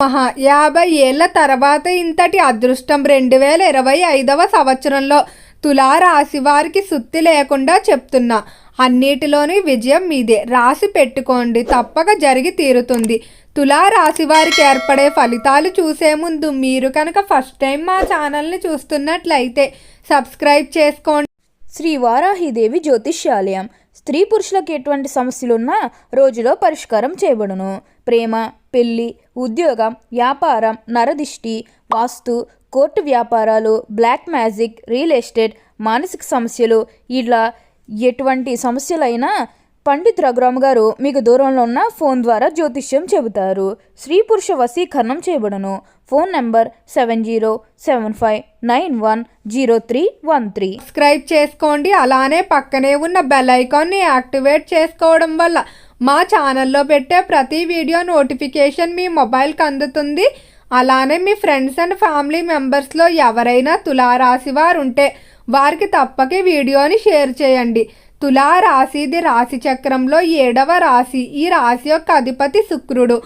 మహా యాభై ఏళ్ళ తర్వాత ఇంతటి అదృష్టం రెండు వేల ఇరవై ఐదవ సంవత్సరంలో తులారాశి వారికి సుత్తి లేకుండా చెప్తున్నా. అన్నిటిలోని విజయం మీదే. రాసి పెట్టుకోండి. తప్పక జరిగి తీరుతుంది. తులారాశి వారికి ఏర్పడే ఫలితాలు చూసే ముందు మీరు కనుక ఫస్ట్ టైం మా ఛానల్ని చూస్తున్నట్లయితే సబ్స్క్రైబ్ చేసుకోండి. శ్రీ వారాహిదేవి జ్యోతిష్యాలయం. స్త్రీ పురుషులకు ఎటువంటి సమస్యలున్నా రోజులో పరిష్కారం చేయబడును. ప్రేమ పెళ్ళి ఉద్యోగం వ్యాపారం నరదిష్టి వాస్తు కోర్టు వ్యాపారాలు బ్లాక్ మ్యాజిక్ రియల్ ఎస్టేట్ మానసిక సమస్యలు ఇలా ఎటువంటి సమస్యలైనా పండిత్ రఘురామ్ గారు మీకు దూరంలో ఉన్న ఫోన్ ద్వారా జ్యోతిష్యం చెబుతారు. స్త్రీ పురుష వశీకరణం చేయబడును. Phone number seven zero seven five nine one zero three one three. Subscribe చేసుకోండి. అలానే పక్కనే ఉన్న బెల్ ఐకాన్ని యాక్టివేట్ చేసుకోవడం వల్ల మా ఛానల్లో పెట్టే ప్రతి వీడియో నోటిఫికేషన్ మీ మొబైల్కి అందుతుంది. అలానే మీ ఫ్రెండ్స్ అండ్ ఫ్యామిలీ మెంబర్స్లో ఎవరైనా తులారాశి వారు ఉంటే వారికి తప్పక వీడియోని షేర్ చేయండి. తులారాశిది రాశి చక్రంలో ఏడవ రాశి. ఈ రాశి యొక్క అధిపతి శుక్రుడు.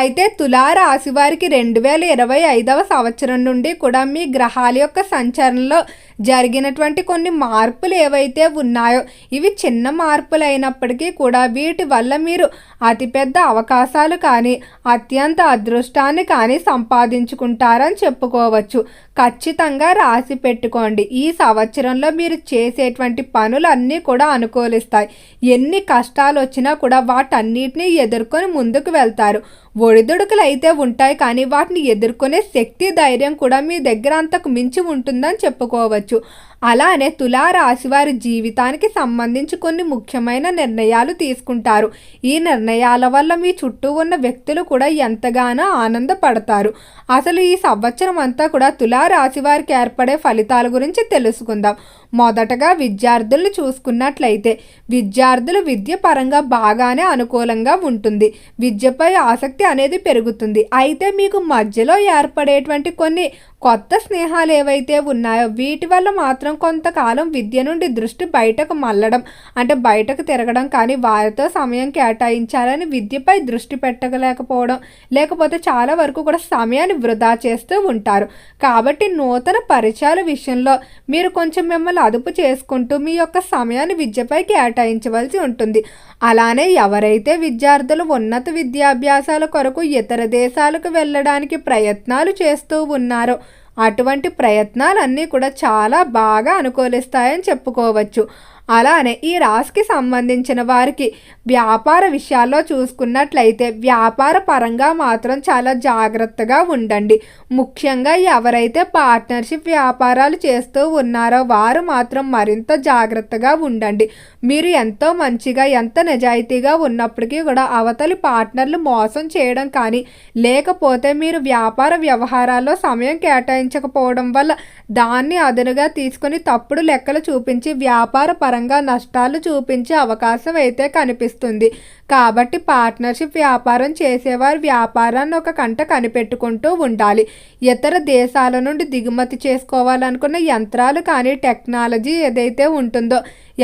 అయితే తులారాశి వారికి రెండు వేల ఇరవై ఐదవ సంవత్సరం నుండి కూడా మీ గ్రహాల యొక్క సంచరణలో జరిగినటువంటి కొన్ని మార్పులు ఏవైతే ఉన్నాయో ఇవి చిన్న మార్పులు అయినప్పటికీ కూడా వీటి వల్ల మీరు అతిపెద్ద అవకాశాలు కానీ అత్యంత అదృష్టాన్ని కానీ సంపాదించుకుంటారని చెప్పుకోవచ్చు. ఖచ్చితంగా రాసి పెట్టుకోండి. ఈ సంవత్సరంలో మీరు చేసేటువంటి పనులన్నీ కూడా అనుకూలిస్తాయి. ఎన్ని కష్టాలు వచ్చినా కూడా వాటన్నిటిని ఎదుర్కొని ముందుకు వెళ్తారు. ఒడిదుడుకులు అయితే ఉంటాయి కానీ వాటిని ఎదుర్కొనే శక్తి ధైర్యం కూడా మీ దగ్గర అంతకు మించి ఉంటుందని చెప్పుకోవచ్చు. 就。అలానే తులారాశి వారి జీవితానికి సంబంధించి కొన్ని ముఖ్యమైన నిర్ణయాలు తీసుకుంటారు. ఈ నిర్ణయాల వల్ల మీ చుట్టూ ఉన్న వ్యక్తులు కూడా ఎంతగానో ఆనందపడతారు. అసలు ఈ సంవత్సరం అంతా కూడా తులారాశి వారికి ఏర్పడే ఫలితాల గురించి తెలుసుకుందాం. మొదటగా విద్యార్థులను చూసుకున్నట్లయితే విద్యార్థులు విద్య పరంగా బాగానే అనుకూలంగా ఉంటుంది. విద్యపై ఆసక్తి అనేది పెరుగుతుంది. అయితే మీకు మధ్యలో ఏర్పడేటువంటి కొన్ని కొత్త స్నేహాలు ఏవైతే ఉన్నాయో వీటి వల్ల మాత్రం కొంతకాలం విద్య నుండి దృష్టి బయటకు మళ్ళడం అంటే బయటకు తిరగడం కానీ వారితో సమయం కేటాయించాలని విద్యపై దృష్టి పెట్టగలేకపోవడం లేకపోతే చాలా వరకు కూడా సమయాన్ని వృధా చేస్తూ ఉంటారు. కాబట్టి నూతన పరిచయాల విషయంలో మీరు కొంచెం మిమ్మల్ని అదుపు చేసుకుంటూ మీ యొక్క సమయాన్ని విద్యపై కేటాయించవలసి ఉంటుంది. అలానే ఎవరైతే విద్యార్థులు ఉన్నత విద్యాభ్యాసాల కొరకు ఇతర దేశాలకు వెళ్ళడానికి ప్రయత్నాలు చేస్తూ ఉన్నారో అటువంటి ప్రయత్నాలన్నీ కూడా చాలా బాగా అనుకూలిస్తాయని చెప్పుకోవచ్చు. అలానే ఈ రాశికి సంబంధించిన వారికి వ్యాపార విషయాల్లో చూసుకున్నట్లయితే వ్యాపార పరంగా మాత్రం చాలా జాగ్రత్తగా ఉండండి. ముఖ్యంగా ఎవరైతే పార్ట్నర్షిప్ వ్యాపారాలు చేస్తూ ఉన్నారో వారు మాత్రం మరింత జాగ్రత్తగా ఉండండి. మీరు ఎంతో మంచిగా ఎంత నిజాయితీగా ఉన్నప్పటికీ కూడా అవతలి పార్ట్నర్లు మోసం చేయడం కానీ లేకపోతే మీరు వ్యాపార వ్యవహారాల్లో సమయం కేటాయించకపోవడం వల్ల దాన్ని అదనుగా తీసుకొని తప్పుడు లెక్కలు చూపించి వ్యాపార పరంగా నష్టాలు చూపించే అవకాశం అయితే కనిపిస్తుంది. కాబట్టి పార్ట్నర్షిప్ వ్యాపారం చేసేవారు వ్యాపారాన్ని ఒక కంట కనిపెట్టుకుంటూ ఉండాలి. ఇతర దేశాల నుండి దిగుమతి చేసుకోవాలనుకున్న యంత్రాలు కానీ టెక్నాలజీ ఏదైతే ఉంటుందో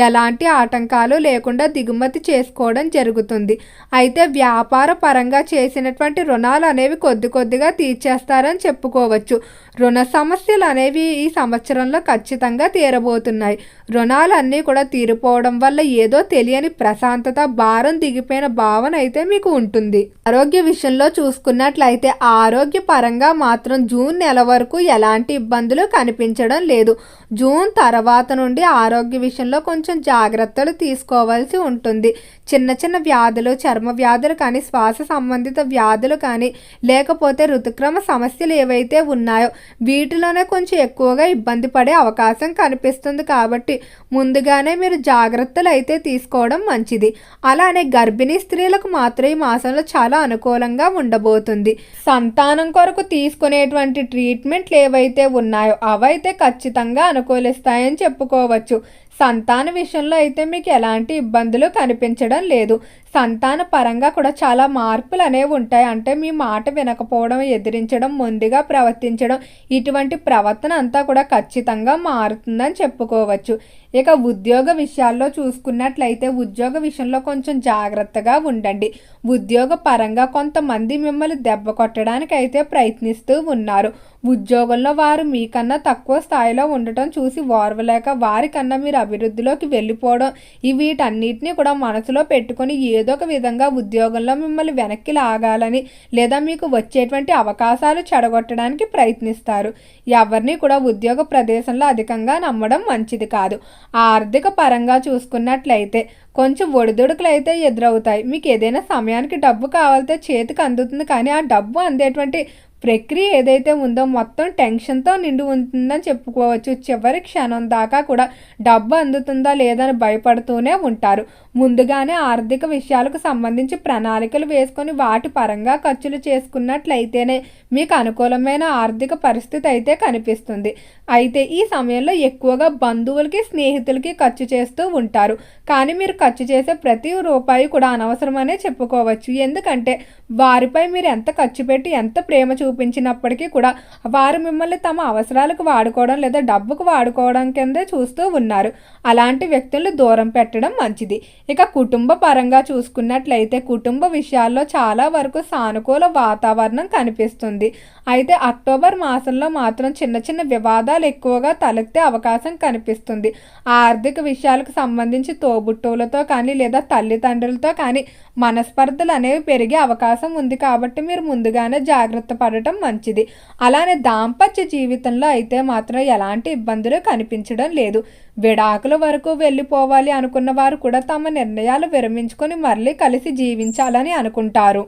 ఎలాంటి ఆటంకాలు లేకుండా దిగుమతి చేసుకోవడం జరుగుతుంది. అయితే వ్యాపార పరంగా చేసినటువంటి రుణాలు అనేవి కొద్ది కొద్దిగా తీర్చేస్తారని చెప్పుకోవచ్చు. రుణ సమస్యలు అనేవి ఈ సంవత్సరంలో ఖచ్చితంగా తీరబోతున్నాయి. రుణాలన్నీ కూడా తీరిపోవడం వల్ల ఏదో తెలియని ప్రశాంతత భారం దిగిపోయిన భావన అయితే మీకు ఉంటుంది. ఆరోగ్య విషయంలో చూసుకున్నట్లయితే ఆరోగ్య పరంగా మాత్రం జూన్ నెల వరకు ఎలాంటి ఇబ్బందులు కనిపించడం లేదు. జూన్ తర్వాత నుండి ఆరోగ్య విషయంలో కొంచెం జాగ్రత్తలు తీసుకోవాల్సి ఉంటుంది. చిన్న చిన్న వ్యాధులు చర్మ వ్యాధులు కానీ శ్వాస సంబంధిత వ్యాధులు కానీ లేకపోతే ఋతుక్రమ సమస్యలు ఏవైతే ఉన్నాయో వీటిలోనే కొంచెం ఎక్కువగా ఇబ్బంది పడే అవకాశం కనిపిస్తుంది కాబట్టి ముందుగానే మీరు జాగ్రత్తలు అయితే తీసుకోవడం మంచిది. అలానే గర్భిణీ స్త్రీలకు మాత్రం ఈ మాసంలో చాలా అనుకూలంగా ఉండబోతుంది. సంతానం కొరకు తీసుకునేటువంటి ట్రీట్మెంట్లు ఏవైతే ఉన్నాయో అవైతే ఖచ్చితంగా అనుకూలిస్తాయని చెప్పుకోవచ్చు. సంతాన విషయంలో అయితే మీకు ఎలాంటి ఇబ్బందులు కనిపించడం లేదు. సంతాన పరంగా కూడా చాలా మార్పులు అనేవి ఉంటాయి. అంటే మీ మాట వినకపోవడం ఎదిరించడం మొండిగా ప్రవర్తించడం ఇటువంటి ప్రవర్తన అంతా కూడా ఖచ్చితంగా మారుతుందని చెప్పుకోవచ్చు. ఇక ఉద్యోగ విషయాల్లో చూసుకున్నట్లయితే ఉద్యోగ విషయంలో కొంచెం జాగ్రత్తగా ఉండండి. ఉద్యోగ పరంగా కొంతమంది మిమ్మల్ని దెబ్బ కొట్టడానికి అయితే ప్రయత్నిస్తూ ఉన్నారు. ఉద్యోగంలో వారు మీకన్నా తక్కువ స్థాయిలో ఉండటం చూసి ఓర్వలేక వారికన్నా మీరు అభివృద్ధిలోకి వెళ్ళిపోవడం ఈ వీటన్నిటిని కూడా మనసులో పెట్టుకొని ఏదో ఒక విధంగా ఉద్యోగంలో మిమ్మల్ని వెనక్కి లాగాలని లేదా మీకు వచ్చేటువంటి అవకాశాలు చెడగొట్టడానికి ప్రయత్నిస్తారు. ఎవరిని కూడా ఉద్యోగ ప్రదేశంలో అధికంగా నమ్మడం మంచిది కాదు. ఆర్థిక పరంగా చూసుకున్నట్లయితే కొంచెం ఒడిదుడుకులు అయితే ఎదురవుతాయి. మీకు ఏదైనా సమయానికి డబ్బు కావాలితే చేతికి అందుతుంది కానీ ఆ డబ్బు అందేటువంటి ప్రక్రియ ఏదైతే ఉందో మొత్తం టెన్షన్తో నిండి ఉంటుందని చెప్పుకోవచ్చు. చివరి క్షణం దాకా కూడా డబ్బు అందుతుందా లేదని భయపడుతూనే ఉంటారు. ముందుగానే ఆర్థిక విషయాలకు సంబంధించి ప్రణాళికలు వేసుకొని వాటి పరంగా ఖర్చులు చేసుకున్నట్లయితేనే మీకు అనుకూలమైన ఆర్థిక పరిస్థితి అయితే కనిపిస్తుంది. అయితే ఈ సమయంలో ఎక్కువగా బంధువులకి స్నేహితులకి ఖర్చు చేస్తూ ఉంటారు. కానీ మీరు ఖర్చు చేసే ప్రతి రూపాయి కూడా అనవసరమనే చెప్పుకోవచ్చు. ఎందుకంటే వారిపై మీరు ఎంత ఖర్చు పెట్టి ఎంత ప్రేమ చూపించినప్పటికీ కూడా వారు మిమ్మల్ని తమ అవసరాలకు వాడుకోవడం లేదా డబ్బుకు వాడుకోవడం కిందే చూస్తూ ఉన్నారు. అలాంటి వ్యక్తులను దూరం పెట్టడం మంచిది. ఇక కుటుంబ పరంగా చూసుకున్నట్లయితే కుటుంబ విషయాల్లో చాలా వరకు సానుకూల వాతావరణం కనిపిస్తుంది. అయితే అక్టోబర్ మాసంలో మాత్రం చిన్న చిన్న వివాదాలు ఎక్కువగా తలెత్తే అవకాశం కనిపిస్తుంది. ఆర్థిక విషయాలకు సంబంధించి తోబుట్టువులతో కానీ లేదా తల్లిదండ్రులతో కానీ మనస్పర్ధలు అనేవి పెరిగే అవకాశం ఉంది కాబట్టి మీరు ముందుగానే జాగ్రత్త పడడం ఉండటం మంచిది. అలానే దాంపత్య జీవితంలో అయితే మాత్రం ఎలాంటి ఇబ్బందులు కనిపించడం లేదు. విడాకుల వరకు వెళ్ళిపోవాలి అనుకున్న వారు కూడా తమ నిర్ణయాలు విరమించుకొని మళ్ళీ కలిసి జీవించాలని అనుకుంటారు.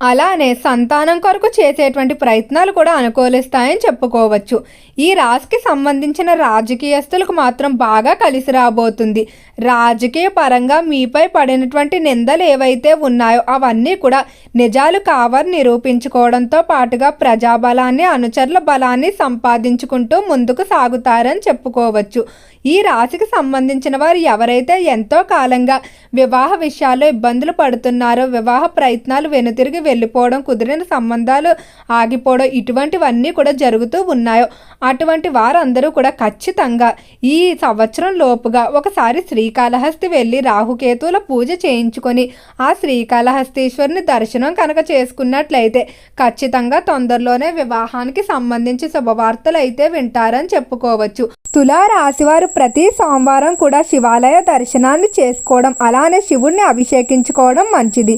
అలానే సంతానం కొరకు చేసేటువంటి ప్రయత్నాలు కూడా అనుకూలిస్తాయని చెప్పుకోవచ్చు. ఈ రాశికి సంబంధించిన రాజకీయస్తులకు మాత్రం బాగా కలిసి రాబోతుంది. రాజకీయ పరంగా మీపై పడినటువంటి నిందలు ఏవైతే ఉన్నాయో అవన్నీ కూడా నిజాలు కావని నిరూపించుకోవడంతో పాటుగా ప్రజాబలాన్ని అనుచరుల బలాన్ని సంపాదించుకుంటూ ముందుకు సాగుతారని చెప్పుకోవచ్చు. ఈ రాశికి సంబంధించిన వారు ఎవరైతే ఎంతో కాలంగా వివాహ విషయాల్లో ఇబ్బందులు పడుతున్నారో వివాహ ప్రయత్నాలు వెనుతిరిగి వెళ్ళిపోవడం కుదిరిన సంబంధాలు ఆగిపోవడం ఇటువంటివన్నీ కూడా జరుగుతూ ఉన్నాయో. అటువంటి వారందరూ కూడా ఖచ్చితంగా ఈ సంవత్సరం లోపుగా ఒకసారి శ్రీకాళహస్తి వెళ్ళి రాహుకేతువుల పూజ చేయించుకొని ఆ శ్రీకాళహస్తీశ్వరుని దర్శనం కనుక చేసుకున్నట్లయితే ఖచ్చితంగా తొందరలోనే వివాహానికి సంబంధించి శుభవార్తలు అయితే వింటారని చెప్పుకోవచ్చు. తులా రాశివారు ప్రతి సోమవారం కూడా శివాలయ దర్శనాన్ని చేసుకోవడం అలానే శివుణ్ణి అభిషేకించుకోవడం మంచిది.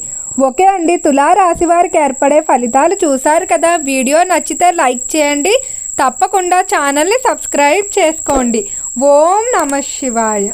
ఓకే అండి. తులారాశి వారికి ఏర్పడే ఫలితాలు చూసారు కదా. వీడియో నచ్చితే లైక్ చేయండి. తప్పకుండా ఛానల్ని సబ్స్క్రైబ్ చేసుకోండి. ఓం నమ శివాయ.